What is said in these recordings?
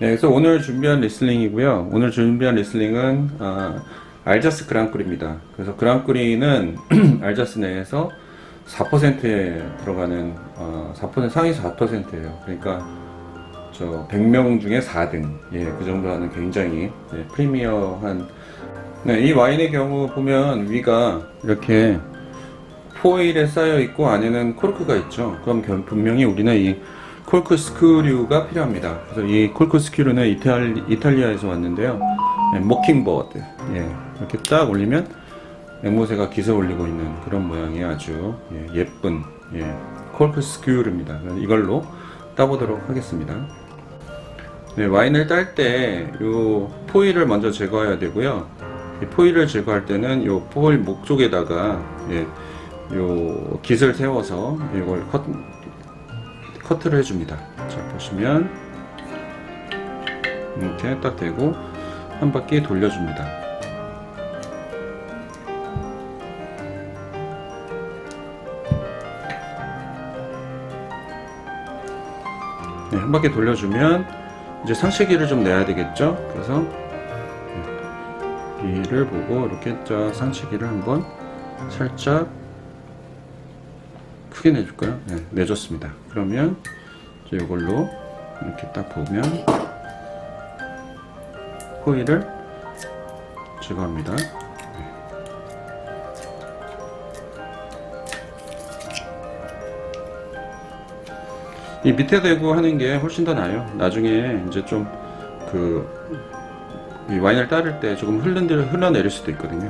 네, 그래서 오늘 준비한 리슬링이고요. 오늘 준비한 리슬링은 아, 알자스 그랑크리입니다. 그래서 그랑크리는 알자스 내에서 4%에 들어가는 어, 4% 상위 4%예요. 그러니까 저 100명 중에 4등. 예, 그 정도 하는 굉장히 네, 프리미어한 네, 이 와인의 경우 보면 위가 이렇게 포일에 쌓여 있고 안에는 코르크가 있죠. 그럼 결- 분명히 우리는 이 콜크 스크류가 필요합니다. 그래서 이 콜크 스크류는 이탈리, 이탈리아에서 왔는데요. 네, 모킹버드. 예, 이렇게 딱 올리면 앵무새가 기세 올리고 있는 그런 모양의 아주 예, 쁜 예, 콜크 스크류입니다. 그래서 이걸로 따보도록 하겠습니다. 네, 와인을 딸때요 포일을 먼저 제거해야 되고요. 이 포일을 제거할 때는 요 포일 목 쪽에다가 예, 요 깃을 세워서 이걸 컷, 커트를 해줍니다. 자 보시면 이렇게 딱 대고 한 바퀴 돌려줍니다. 네, 한 바퀴 돌려주면 이제 상체기를 좀 내야 되겠죠. 그래서 이를 보고 이렇게 쫙 상체기를 한번 살짝 크게 내줄까요? 네, 내줬습니다. 그러면 이걸로 이렇게 딱 보면 호일을 제거합니다. 이 밑에 대고 하는 게 훨씬 더 나아요. 나중에 이제 좀그 이 와인을 따를 때 조금 흘러내, 흘러내릴 수도 있거든요.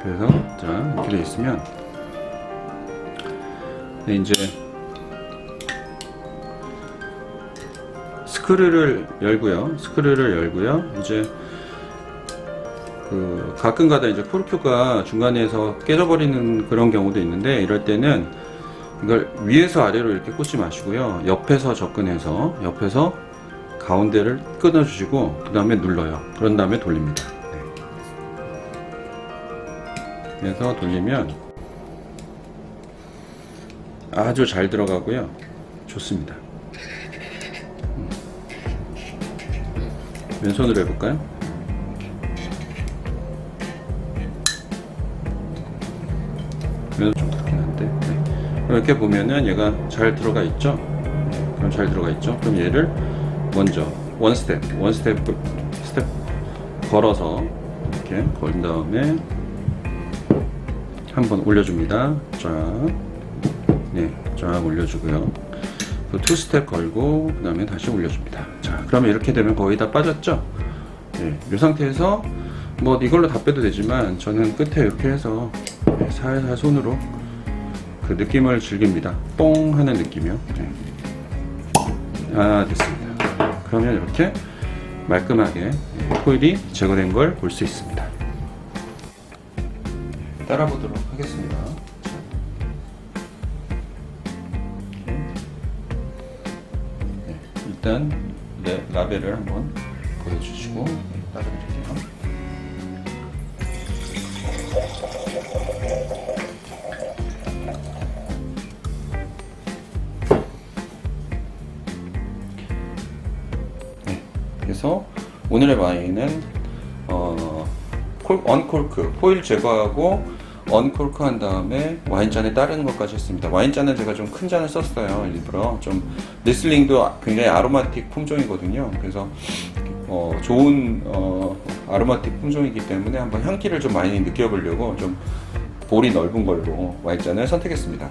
그래서 자 이렇게 돼 있으면 네, 이제 스크류를 열고요. 스크류를 열고요. 이제 그 가끔가다 이제 코르큐가 중간에서 깨져버리는 그런 경우도 있는데 이럴 때는 이걸 위에서 아래로 이렇게 꽂지 마시고요. 옆에서 접근해서 옆에서 가운데를 끊어주시고 그 다음에 눌러요. 그런 다음에 돌립니다. 네. 그래서 돌리면 아주 잘 들어가고요. 좋습니다. 음. 왼손으로 해볼까요? 왼손 좀 그렇긴 한데 네. 이렇게 보면은 얘가 잘 들어가 있죠? 네, 그럼 잘 들어가 있죠? 그럼 얘를 먼저 원 스텝, 원 스텝 스텝 걸어서 이렇게 걸은 다음에 한번 올려줍니다. 쫙, 네, 쫙 올려주고요. 그 투 스텝 걸고 그 다음에 다시 올려줍니다. 자, 그러면 이렇게 되면 거의 다 빠졌죠? 네, 이 상태에서 뭐 이걸로 다 빼도 되지만 저는 끝에 이렇게 해서 네, 살살 손으로 그 느낌을 즐깁니다. 뽕 하는 느낌이요. 네. 아 됐습니다. 그러면 이렇게 말끔하게 코일이 제거된 걸 볼 수 있습니다. 따라 보도록 하겠습니다. 일단 네, 라벨을 한번 보여주시고 네, 따라드릴게요. 그래서 오늘의 와인은 어, 콜, 언콜크 포일 제거하고 언콜크 한 다음에 와인잔에 따르는 것까지 했습니다. 와인잔은 제가 좀 큰 잔을 썼어요. 일부러 좀 리슬링도 굉장히 아로마틱 품종이거든요. 그래서 어, 좋은 어, 아로마틱 품종이기 때문에 한번 향기를 좀 많이 느껴보려고 좀 볼이 넓은 걸로 와인잔을 선택했습니다.